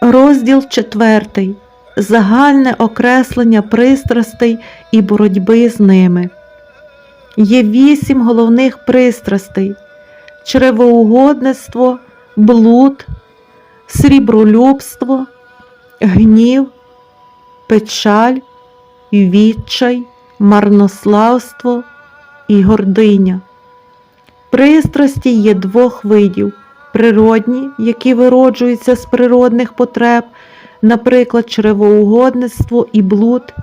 Розділ четвертий. Загальне окреслення пристрастей і боротьби з ними. Є вісім головних пристрастей: чревоугодництво, блуд, срібролюбство, гнів, печаль, відчай, марнославство і гординя. Пристрасті є двох видів: природні, які вироджуються з природних потреб, наприклад, чревоугодництво і блуд,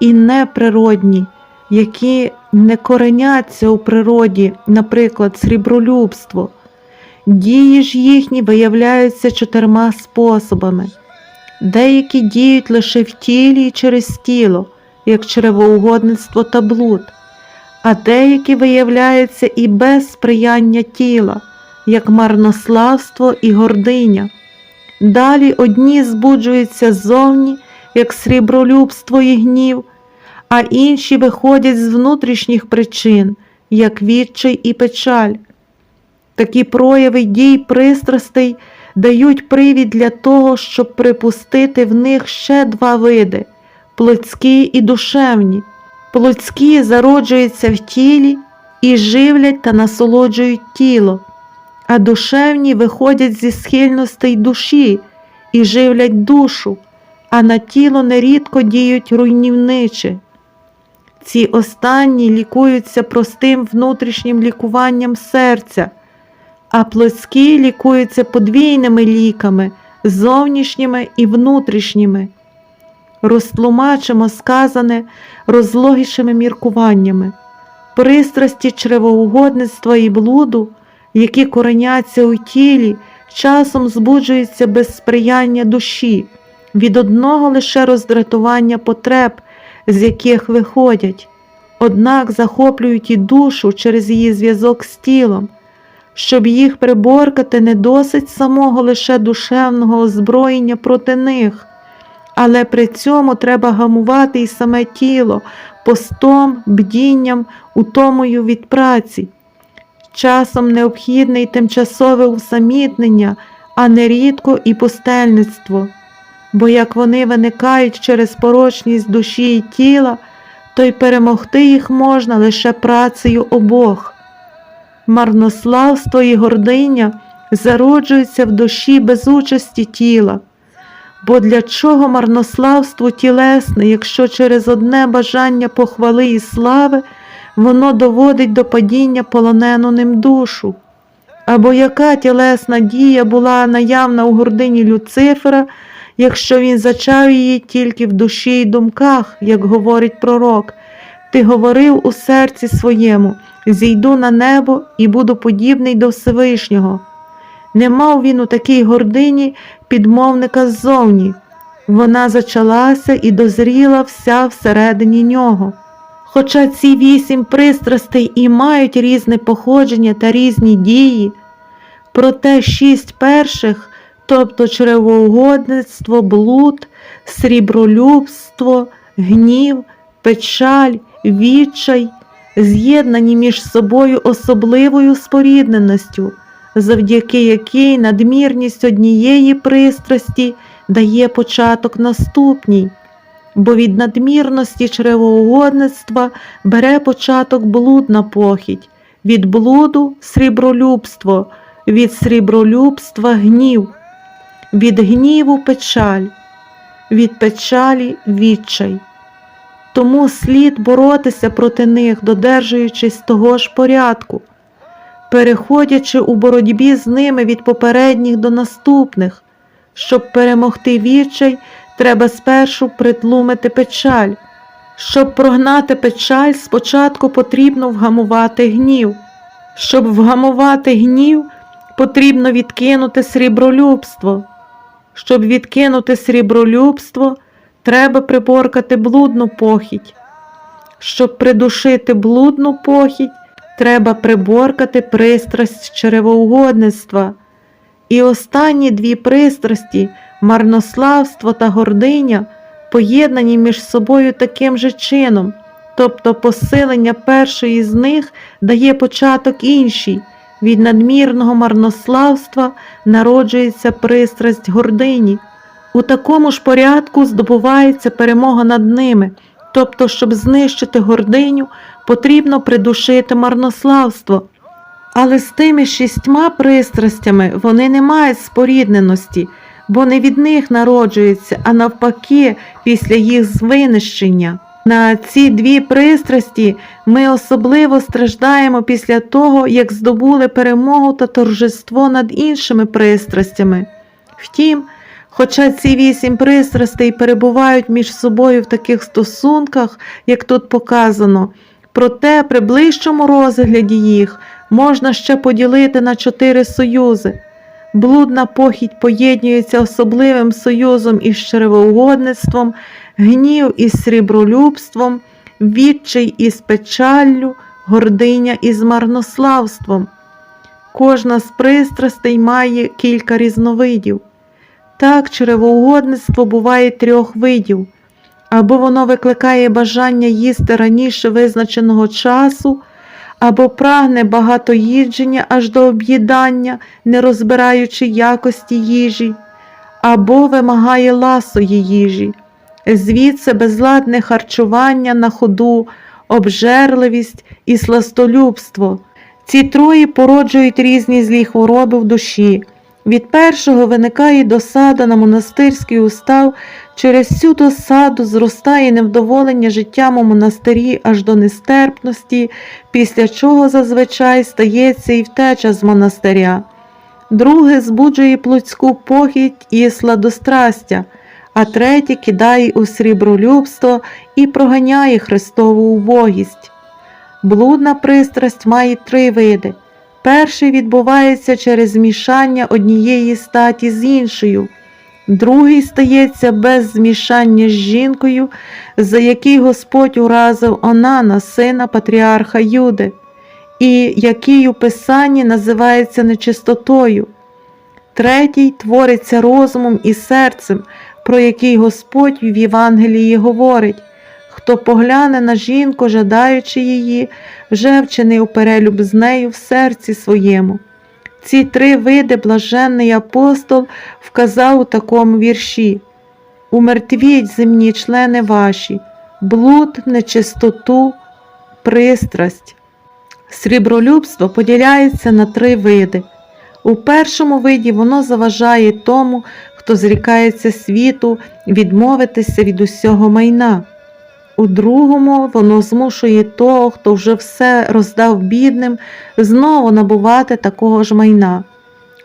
і неприродні, які не кореняться у природі, наприклад, срібролюбство. Дії ж їхні виявляються чотирма способами. Деякі діють лише в тілі і через тіло, як чревоугодництво та блуд, а деякі виявляються і без сприяння тіла, як марнославство і гординя. Далі одні збуджуються ззовні, як срібролюбство і гнів, а інші виходять з внутрішніх причин, як відчай і печаль. Такі прояви дій пристрастей дають привід для того, щоб припустити в них ще два види плотські і душевні. Плотські зароджуються в тілі і живлять та насолоджують тіло, а душевні виходять зі схильностей душі і живлять душу, а на тіло нерідко діють руйнівниче. Ці останні лікуються простим внутрішнім лікуванням серця, а плотські лікуються подвійними ліками, зовнішніми і внутрішніми. Розтлумачимо сказане розлогішими міркуваннями, пристрасті чревоугодництва і блуду, які кореняться у тілі, часом збуджуються без сприяння душі, від одного лише роздратування потреб, з яких виходять, однак захоплюють і душу через її зв'язок з тілом. Щоб їх приборкати, не досить самого лише душевного озброєння проти них, але при цьому треба гамувати і саме тіло постом, бдінням, утомою від праці. Часом необхідне й тимчасове усамітнення, а нерідко і пустельництво, бо як вони виникають через порочність душі і тіла, то й перемогти їх можна лише працею обох. Марнославство і гординя зароджуються в душі без участі тіла. Бо для чого марнославство тілесне, якщо через одне бажання похвали і слави воно доводить до падіння полонену ним душу? Або яка тілесна дія була наявна у гордині Люцифера, якщо він зачав її тільки в душі й думках, як говорить пророк, ти говорив у серці своєму зійду на небо і буду подібний до Всевишнього. Не мав він у такій гордині підмовника ззовні. Вона зачалася і дозріла вся всередині нього. Хоча ці вісім пристрастей і мають різне походження та різні дії, проте шість перших, тобто чревоугодництво, блуд, срібролюбство, гнів, печаль, відчай, з'єднані між собою особливою спорідненістю, завдяки якій надмірність однієї пристрасті дає початок наступній, бо від надмірності чревоугодництва бере початок блудна похідь, від блуду срібролюбство, від срібролюбства гнів, від гніву печаль, від печалі відчай. Тому слід боротися проти них, додержуючись того ж порядку, переходячи у боротьбі з ними від попередніх до наступних, щоб перемогти відчай, треба спершу притлумити печаль. Щоб прогнати печаль, спочатку потрібно вгамувати гнів. Щоб вгамувати гнів, потрібно відкинути срібролюбство. Щоб відкинути срібролюбство, треба приборкати блудну похідь. Щоб придушити блудну похідь, треба приборкати пристрасть черевоугодництва. І останні дві пристрасті, марнославство та гординя, поєднані між собою таким же чином, тобто посилення першої з них дає початок іншій. Від надмірного марнославства народжується пристрасть гордині, У такому ж порядку здобувається перемога над ними, тобто, щоб знищити гординю, потрібно придушити марнославство. Але з тими шістьма пристрастями вони не мають спорідненості, бо не від них народжуються, а навпаки, після їх винищення. На ці дві пристрасті ми особливо страждаємо після того, як здобули перемогу та торжество над іншими пристрастями. Втім, хоча ці вісім пристрастей перебувають між собою в таких стосунках, як тут показано, проте при ближчому розгляді їх можна ще поділити на чотири союзи. Блудна похідь поєднується особливим союзом із черевоугодництвом, гнів із срібролюбством, відчай із печаллю, гординя із марнославством. Кожна з пристрастей має кілька різновидів. Так, черевоугодництво буває трьох видів, або воно викликає бажання їсти раніше визначеного часу, або прагне багатоїдження аж до об'їдання, не розбираючи якості їжі, або вимагає ласої їжі, звідси безладне харчування на ходу, обжерливість і сластолюбство. Ці троє породжують різні злі хвороби в душі. Від першого виникає досада на монастирський устав, через цю досаду зростає невдоволення життям у монастирі аж до нестерпності, після чого зазвичай стається і втеча з монастиря. Друге збуджує плотську похідь і сладострастя, а третє кидає у срібролюбство і проганяє Христову убогість. Блудна пристрасть має три види. Перший відбувається через змішання однієї статі з іншою, другий стається без змішання з жінкою, за який Господь уразив Онана, сина патріарха Юди, і який у Писанні називається нечистотою. Третій твориться розумом і серцем, про який Господь в Євангелії говорить. Хто погляне на жінку, жадаючи її, вже вчинив перелюб з нею в серці своєму. Ці три види блаженний апостол вказав у такому вірші Умертвіть земні члени ваші, блуд, нечистоту, пристрасть. Срібролюбство поділяється на три види. У першому виді воно заважає тому, хто зрікається світу, відмовитися від усього майна. У другому воно змушує того, хто вже все роздав бідним, знову набувати такого ж майна.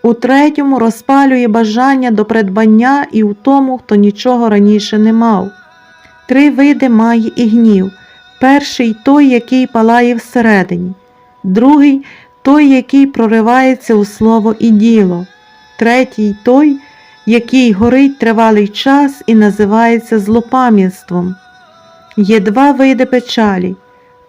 У третьому розпалює бажання до придбання і у тому, хто нічого раніше не мав. Три види має і гнів. Перший той, який палає всередині, другий той, який проривається у слово і діло, третій той, який горить тривалий час і називається злопам'ятством. Є два види печалі.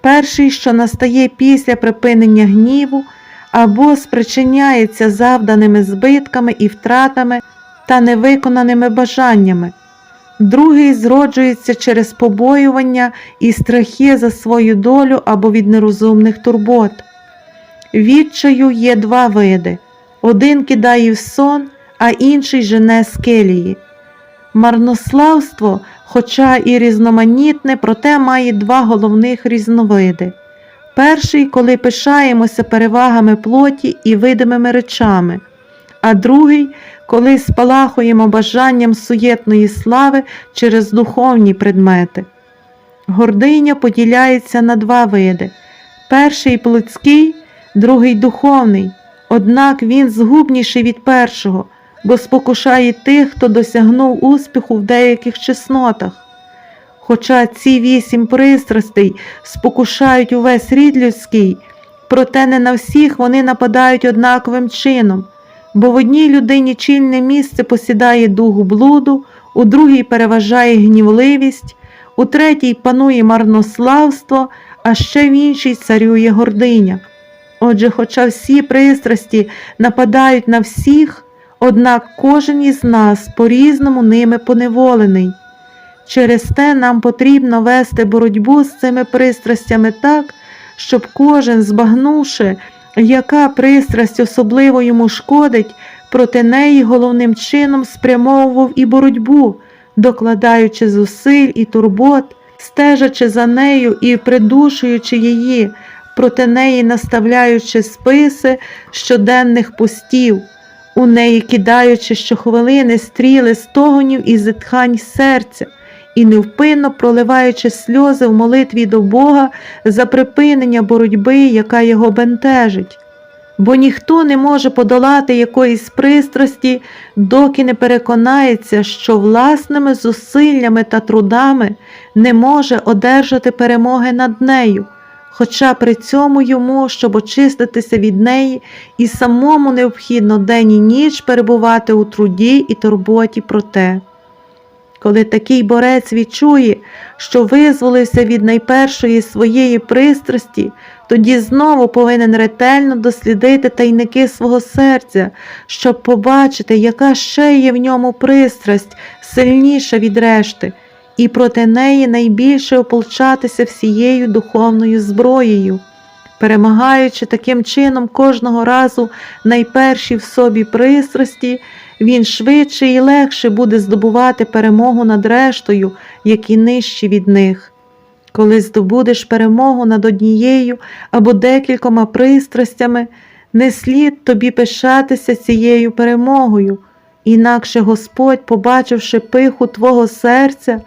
Перший, що настає після припинення гніву або спричиняється завданими збитками і втратами та невиконаними бажаннями. Другий зроджується через побоювання і страхи за свою долю або від нерозумних турбот. Відчаю є два види один кидає в сон, а інший жене з келії. Марнославство, хоча і різноманітне, проте має два головних різновиди. Перший, коли пишаємося перевагами плоті і видимими речами, а другий, коли спалахуємо бажанням суєтної слави через духовні предмети. Гординя поділяється на два види: перший плотський, другий духовний, однак він згубніший від першого бо спокушає тих, хто досягнув успіху в деяких чеснотах. Хоча ці вісім пристрастей спокушають увесь рід людський, проте не на всіх вони нападають однаковим чином, бо в одній людині чільне місце посідає дух блуду, у другій переважає гнівливість, у третій панує марнославство, а ще в іншій царює гординя. Отже, хоча всі пристрасті нападають на всіх, Однак кожен із нас по-різному ними поневолений. Через те нам потрібно вести боротьбу з цими пристрастями так, щоб кожен, збагнувши, яка пристрасть особливо йому шкодить, проти неї головним чином спрямовував і боротьбу, докладаючи зусиль і турбот, стежачи за нею і придушуючи її, проти неї наставляючи списи щоденних постів, у неї кидаючи щохвилини стріли стогонів і зітхань серця, і невпинно проливаючи сльози в молитві до Бога за припинення боротьби, яка його бентежить. Бо ніхто не може подолати якоїсь пристрасті, доки не переконається, що власними зусиллями та трудами не може одержати перемоги над нею, хоча при цьому йому, щоб очиститися від неї, і самому необхідно день і ніч перебувати у труді і турботі про те. Коли такий борець відчує, що визволився від найпершої своєї пристрасті, тоді знову повинен ретельно дослідити тайники свого серця, щоб побачити, яка ще є в ньому пристрасть, сильніша від решти, і проти неї найбільше ополчатися всією духовною зброєю. Перемагаючи таким чином кожного разу найперші в собі пристрасті, він швидше і легше буде здобувати перемогу над рештою, які нижчі від них. Коли здобудеш перемогу над однією або декількома пристрастями, не слід тобі пишатися цією перемогою, інакше Господь, побачивши пиху твого серця,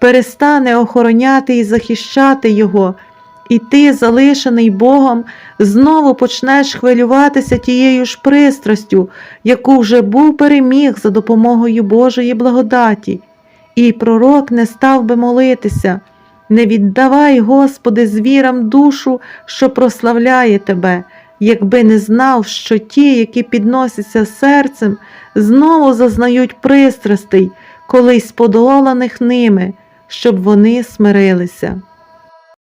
перестане охороняти і захищати його, і ти, залишений Богом, знову почнеш хвилюватися тією ж пристрастю, яку вже був переміг за допомогою Божої благодаті. І пророк не став би молитися. Не віддавай, Господи, звірам душу, що прославляє Тебе, якби не знав, що ті, які підносяться серцем, знову зазнають пристрастей, колись подоланих ними, щоб вони смирилися.